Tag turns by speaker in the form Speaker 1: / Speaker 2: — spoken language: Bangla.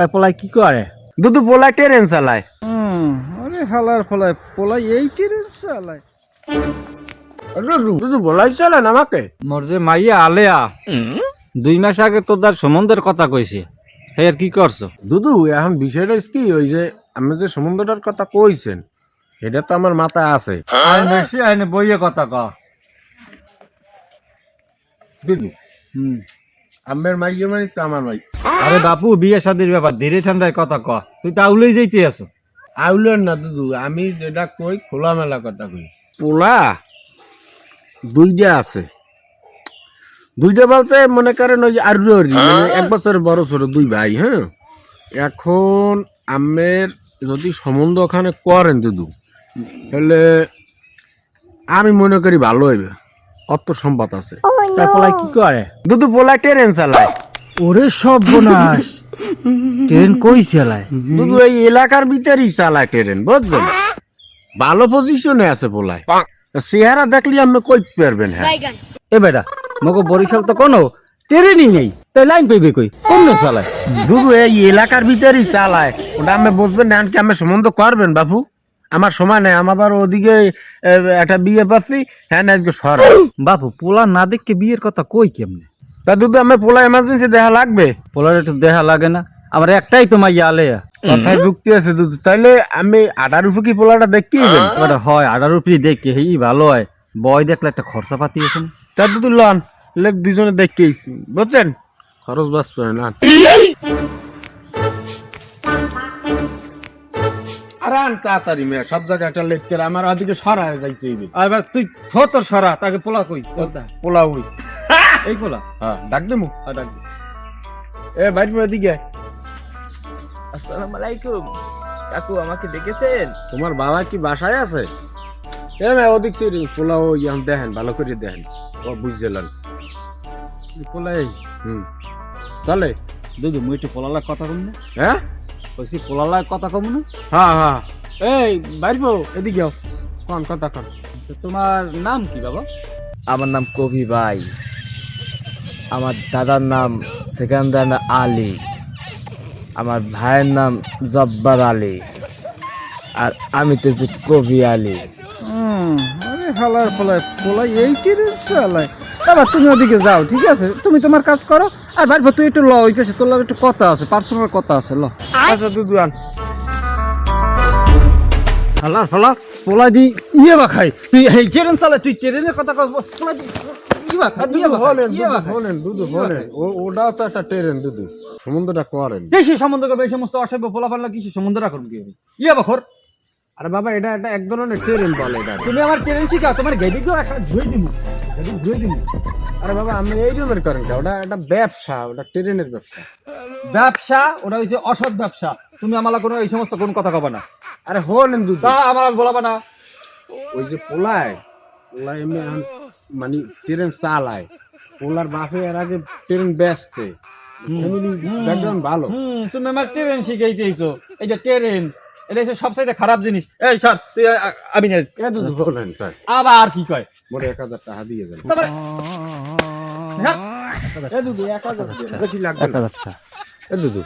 Speaker 1: তাই পোলাই কি করে?
Speaker 2: দুদু পোলায় ট্রেন চালায়।
Speaker 1: আরে হালার ফলাই পোলাই এই ট্রেন চালায়।
Speaker 2: দুদু দুদু পোলাই চালান আমাকে?
Speaker 1: মোর যে মাইয়া আলেয়া দুই মাস আগে তোর সম্বন্ধের কথা কইছে। হে আর কি করছ?
Speaker 2: দুদু এখন বিষয়টা কি ওই যে আমি যে সমুদ্রটার কথা কইছেন এটা তো আমার মাথায় আছে।
Speaker 1: আর বেশি আইনে বইয়ে কথা ক।
Speaker 2: দুদু
Speaker 1: হুম।
Speaker 2: আমের মাইয়ে মানে তো আমার মাই
Speaker 1: আরে বাপু বিয়ে শাদির ব্যাপার ধীরে ঠান্ডায় কথা ক। তুই তাউলেই যাইতে আছো।
Speaker 2: আউলেন না দুদু আমি যেটা কই খোলামেলা কথা কই। পোলা দুইটা আছে। দুইটা বলতে মনে করেন ওই আর মানে এক বছর বড় ছোট দুই ভাই হ্যাঁ? এখন আমের যদি সম্বন্ধ ওখানে করেন দুদু তাহলে আমি মনে করি ভালো হইবে। অত সম্পদ আছে।
Speaker 1: পোলাই কি করে?
Speaker 2: দুদু পোলা ট্রেন চালায়
Speaker 1: ওরে সব বোনাস ট্রেন কই চালায়
Speaker 2: দুদু এই এলাকার ভিতরেই চালায় ট্রেন বুঝছেন ভালো পজিশনে আছে পোলায়। চেহারা দেখলি আপনি কই পারবেন হ্যাঁ?
Speaker 1: এ বেটা মগো বরিশাল তো কোনো ট্রেনই নেই। তাই লাইন পেবে কই? কমনে চালায়
Speaker 2: দুদু এই এলাকার ভিতরেই চালায় ওটা আমি বুঝবেন না কি আমি সম্বন্ধ করবেন বাপু। আমার সময় নেই আমার আবার ওদিকে একটা বিয়ে পাচ্ছি হ্যাঁ আজকে সর।
Speaker 1: বাপু পোলা না দেখকে বিয়ের কথা কই কেমনে?
Speaker 2: তা দুদু আমার পোলা এমার্জেন্সি দেখা লাগবে?
Speaker 1: পোলার একটু দেখা লাগে না। আমার একটাই তো মাইয়া আলেয়া।
Speaker 2: কথায় যুক্তি আছে দুদু তাইলে আমি আটার উপর কি পোলাটা দেখি
Speaker 1: হয় আডার উপরে দেখে হেই ভালো হয়। বয় দেখলে একটা খরচা পাতি আছে
Speaker 2: তা দুদু লন লেখ দুজনে দেখি বুঝছেন? খরচ বাঁচবে না। আন তাড়াতাড়ি মেয়ে সব জায়গায় একটা আমার ওদিকে সরায় যাইতে হইবে।
Speaker 1: এবার তুই থো তোর সরা তাকে পোলা কই?
Speaker 2: পোলা
Speaker 1: এই পোলা।
Speaker 2: হ্যাঁ ডাক দেবো?
Speaker 1: আর ডাক দে।
Speaker 2: এ বাইরে এদিকে আয়।
Speaker 3: আসসালামু আলাইকুম। কাকু আমাকে ডেকেছেন?
Speaker 2: তোমার বাবা কি বাসায় আছে? এ মেয়ে ওদিক থেকে পোলা ও ইয়াম দেখেন ভালো করে দেখেন। ও বুঝছিলেন
Speaker 1: এই পোলা এই?
Speaker 2: হুম। চলে।
Speaker 1: দুদু মুই একটু পোলালার কথা না
Speaker 2: হ্যাঁ?
Speaker 1: কইছি পোলালার কথা কম না?
Speaker 2: হ্যাঁ হ্যাঁ। এই বাইরে এদিকে আও। কোন কথা কন?
Speaker 1: তোমার নাম কি বাবা?
Speaker 3: আমার নাম কবি ভাই। আমার দাদার নাম সেকান্দার আলী। আমার ভাইয়ের নাম জব্বার আলী। আর আমি তো কবি আলী।
Speaker 1: আরে হালার পোলাই পোলাই এই ট্রেন চালায় বাবা তুমি ওদিকে যাও ঠিক আছে? তুমি তোমার কাজ করো। আর ভাই তুই একটু ল ওই পাশে তোর একটু কথা আছে পার্সোনাল কথা আছে ল।
Speaker 2: আচ্ছা দুদু আন।
Speaker 1: হালার ফালা পোলা দি ইয়ে বা খাই তুই এই ট্রেন চালা তুই ট্রেনের কথা কস পোলা দি ইয়ে ইয়ে ইয়ে বা খাই।
Speaker 2: বলেন দুদু বলেন ও- ওটাও তো একটা ট্রেন দুদু সমুদ্রটা করেন।
Speaker 1: সম্বন্ধ করবে এই সমস্ত অসভ্য পোলা পাল্লা কিসে সম্বন্ধ রাখুন কি? ইয়ে বাখর।
Speaker 2: আরে বাবা এটা এটা এক ধরনের ট্রেন বলে এটা।
Speaker 1: তুমি আমার ট্রেন শিখা তোমার গেডি একটা ধুয়ে গেডি ধুয়ে দিবি
Speaker 2: আরে বাবা আমি এই রুমের করেন? ওটা একটা ব্যবসা ওটা ট্রেনের ব্যবসা।
Speaker 1: ব্যবসা ওটা হইছে অসৎ ব্যবসা। তুমি আমালা কোনো এই সমস্ত কোন কথা কবে না।
Speaker 2: আরে হলেন দুদু
Speaker 1: তা আমার বলাবা না।
Speaker 2: ওই যে পোলায় পোলায় এমনি মানে ট্রেন চালায়। পোলার বাপে এর আগে ট্রেন ব্যস্তে। ফ্যামিলি ব্যাকগ্রাউন্ড ভালো।
Speaker 1: তুমি আমার ট্রেন শিখাইতেইছো। এই যে ট্রেন এটা হচ্ছে সবচেয়ে খারাপ জিনিস। এই সর তুই আমি
Speaker 2: বলেন তাই।
Speaker 1: আবার কি কয়?
Speaker 2: মোরে এক হাজার টাকা দিয়ে দেন।
Speaker 1: তারপরে হ্যাঁ?
Speaker 2: এ দুদু এক হাজার। বেশি লাগবে না। এ দুদু